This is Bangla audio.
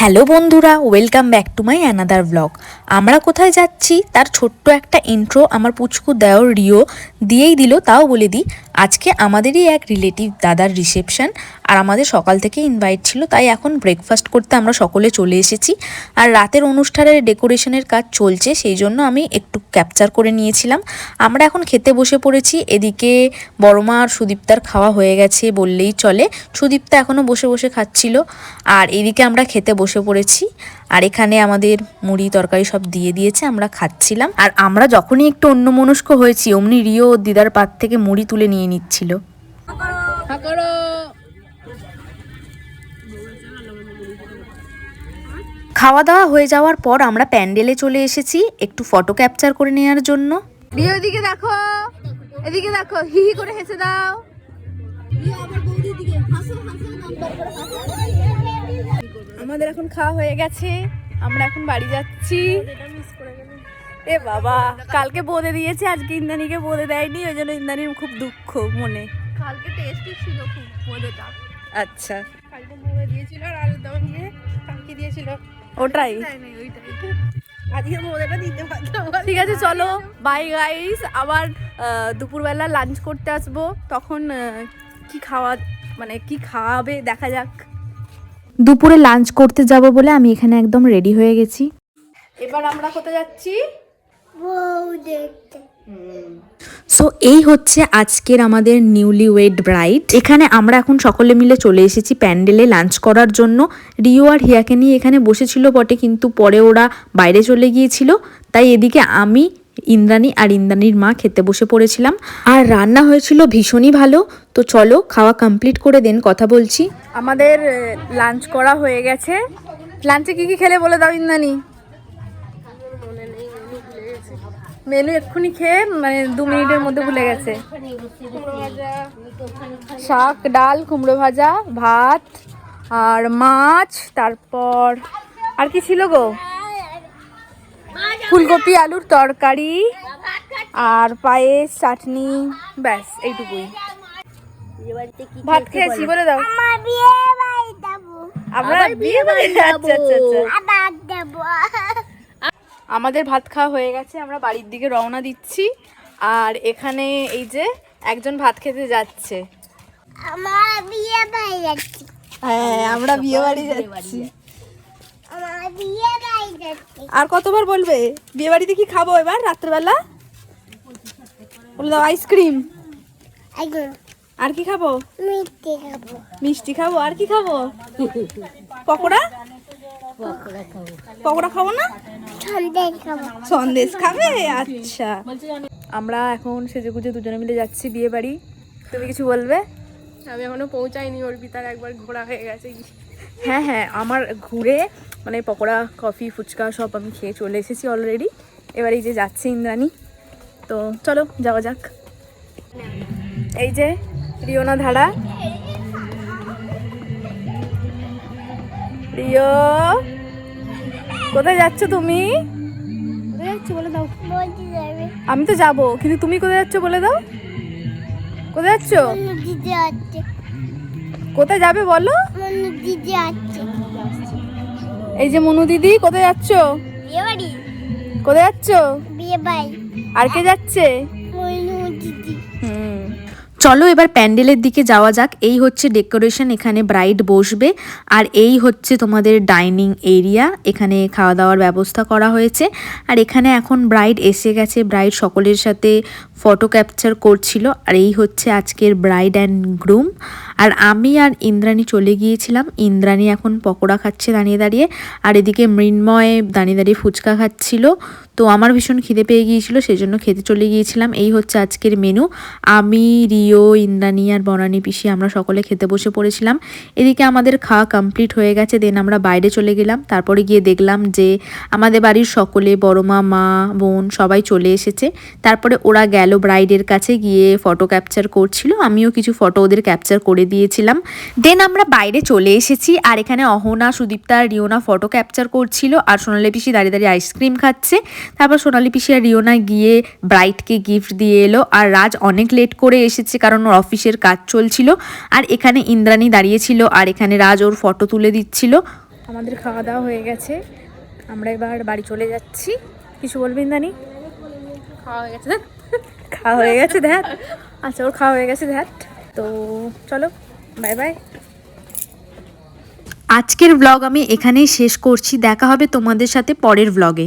হ্যালো বন্ধুরা welcome back to my another blog আমরা কোথায় যাচ্ছি? তার ছোট্ট একটা ইন্ট্রো আমার পুচকু দেওর রিও দিয়েই দিল, তাও বলে দিই। আজকে আমাদেরই এক রিলেটিভ দাদার রিসেপশন আর আমাদের সকাল থেকে ইনভাইট ছিল, তাই এখন ব্রেকফাস্ট করতে আমরা সকলে চলে এসেছি। আর রাতের অনুষ্ঠানের ডেকোরেশনের কাজ চলছে, সেই জন্য আমি একটু ক্যাপচার করে নিয়েছিলাম। আমরা এখন খেতে বসে পড়েছি, এদিকে বড়মা আর সুদীপ্তার খাওয়া হয়ে গেছে বললেই চলে। সুদীপ্তা এখনও বসে বসে খাচ্ছিল, আর এদিকে আমরা খেতে বসে পড়েছি। আর এখানে আমাদের মুড়ি, তরকারি সব দিয়ে দিয়েছে, আমরা খাচ্ছিলাম। আর আমরা যখনই একটু অন্যমনস্ক হয়েছি, অমনি রিও দিদার পাত থেকে মুড়ি তুলে নিয়ে নিচ্ছিল। খাওয়া দাওয়া হয়ে যাওয়ার পর আমরা প্যান্ডেলে চলে এসেছি একটু ফটো ক্যাপচার করে নেওয়ার জন্য। রিও দেখো। এদিকে দেখো করে হেসে দাও। আমাদের এখন খাওয়া হয়ে গেছে। আমরা এখন বাড়ি যাচ্ছি। এ বাবা কালকে বোঁদে দিয়েছে আজকে ইন্দানিকে বোঁদে দেয়নি ওই জন্য ইন্দানির খুব দুঃখ মনে। কালকে টেস্টি ছিল খুব মজাটা। আচ্ছা। কালকে মোমো দিয়েছিল আর আলুর দম দিয়ে কালকে দিয়েছিল। ওটাই। আজকে মোমোটা দিতে পারতাম ঠিক আছে চলো বাই গাইস আবার দুপুরবেলা লাঞ্চ করতে আসব। তখন কি খাওয়া মানে কি খাওয়াবে দেখা যাক। দুপুরে লাঞ্চ করতে যাব বলে আমি এখানে একদম রেডি হয়ে গেছি। এবার আমরা কোথায় যাচ্ছি? সো এই হচ্ছে আজকের আমাদের নিউলি ওয়েড ব্রাইড এখানে আমরা এখন সকলে মিলে চলে এসেছি প্যান্ডেলে লাঞ্চ করার জন্য। রিও আর হিয়াকে নিয়ে এখানে বসেছিল বটে কিন্তু পরে ওরা বাইরে চলে গিয়েছিল। তাই এদিকে আমি ইন্দ্রাণী আর ইন্দ্রাণীর মা খেতে বসে পড়েছিলাম। আর রান্না হয়েছিল ভীষণই ভালো। তো চলো, খাওয়া কমপ্লিট করে দেন, কথা বলছি। আমাদের লাঞ্চ করা হয়ে গেছে। লাঞ্চে কি কি খেলে বলে দাও ইন্দানি মেনু এক্ষুনি খেয়ে মানে দু মিনিটের মধ্যে ভুলে গেছে। শাক, ডাল, কুমড়ো ভাজা, ভাত, আর মাছ, তারপর, আর কি ছিল গো? ফুলকপি আলুর তরকারি আর পায়েস চাটনি ব্যাস এইটুকুই। ভাত খেয়েছি বলে দাও। আমার বিয়ে বাড়ি আচ্ছা আচ্ছা আচ্ছা। আমাদের ভাত খাওয়া হয়ে গেছে আমরা বাড়ির দিকে রওনা দিচ্ছি। আর এখানে এই যে একজন ভাত খেতে যাচ্ছে। আমার বিয়ে বাড়ি যাচ্ছি। হ্যাঁ আমরা বিয়ে বাড়ি যাচ্ছি আমার বিয়ে বাড়ি যাচ্ছি আর কতবার বলবে? বিয়ে বাড়িতে কি খাব এবার, রাত্রেবেলা? বলে দাও, আইসক্রিম। আর কি খাব? মিষ্টি খাব। আর কি খাব? পকোড়া? পকোড়া খাব না? সন্দেশ খাবে? আচ্ছা। আমরা এখন সেজে গুজে দুজনে মিলে যাচ্ছি বিয়ে বাড়ি তুমি কিছু বলবে? আমি এখনও পৌঁছাইনি, অর্পিতার একবার ঘোরা হয়ে গেছে। হ্যাঁ হ্যাঁ আমার ঘুরে মানে পকোড়া কফি ফুচকা সব আমি খেয়ে চলে এসেছি অলরেডি এবার এই যে যাচ্ছে ইন্দ্রাণী। তো চলো যাওয়া যাক। এই যে রিওনা ধারা। রিও কোথায় যাচ্ছ তুমি? বলে দাও। আমি তো যাব কিন্তু তুমি কোথায় যাচ্ছ বলে দাও। কোথায় যাচ্ছ। কোথায় যাবে বলো? এই যে মনু দিদি, কোথায় যাচ্ছ? কোথায় যাচ্ছ? আর কে যাচ্ছে? হুম। চলো এবার প্যান্ডেলের দিকে যাওয়া যাক। এই হচ্ছে ডেকোরেশন, এখানে ব্রাইড বসবে। আর এই হচ্ছে তোমাদের ডাইনিং এরিয়া। এখানে খাওয়া দাওয়ার ব্যবস্থা করা হয়েছে। আর এখানে এখন ব্রাইড এসে গেছে। ব্রাইড সকলের সাথে ফটো ক্যাপচার করছিল, আর এই হচ্ছে আজকের ব্রাইড অ্যান্ড গ্রুম আর আমি আর ইন্দ্রাণী চলে গিয়েছিলাম। ইন্দ্রাণী এখন পকোড়া খাচ্ছে দাঁড়িয়ে দাঁড়িয়ে, আর এদিকে মৃন্ময় দাঁড়িয়ে দাঁড়িয়ে ফুচকা খাচ্ছিল। তো আমার ভীষণ খিদে পেয়ে গিয়েছিল সেই জন্য খেতে চলে গিয়েছিলাম। এই হচ্ছে আজকের মেনু আমি, রিও, ইন্দ্রাণী আর বনানী পিসি আমরা সকলে খেতে বসে পড়েছিলাম। এদিকে আমাদের খাওয়া কমপ্লিট হয়ে গেছে দেন আমরা বাইরে চলে গেলাম। তারপরে গিয়ে দেখলাম যে আমাদের বাড়ির সকলে, বড় মা মা বোন সবাই চলে এসেছে। তারপরে ওরা গেল গেল ব্রাইডের কাছে গিয়ে ফটো ক্যাপচার করছিল। আমিও কিছু ফটো ওদের ক্যাপচার করে দিয়েছিলাম। দেন আমরা বাইরে চলে এসেছি আর এখানে অহনা সুদীপ্তা আর রিওনা ফটো ক্যাপচার করছিল। আর সোনালি পিসি দাঁড়িয়ে দাঁড়িয়ে আইসক্রিম খাচ্ছে। তারপর সোনালি পিসি আর রিওনা গিয়ে ব্রাইডকে গিফট দিয়ে এলো। আর রাজ অনেক লেট করে এসেছে কারণ ওর অফিসের কাজ চলছিল। আর এখানে ইন্দ্রাণী দাঁড়িয়েছিল আর এখানে রাজ ওর ফটো তুলে দিচ্ছিল। আমাদের খাওয়া দাওয়া হয়ে গেছে। আমরা এবার বাড়ি চলে যাচ্ছি। কিছু বলবেন দানি খাওয়া হয়ে গেছে। খাওয়া হয়ে গেছে দেখ আচ্ছা ওর খাওয়া হয়ে গেছে দেখ তো চলো বাই বাই আজকের ব্লগ আমি এখানেই শেষ করছি। দেখা হবে তোমাদের সাথে পরের ব্লগে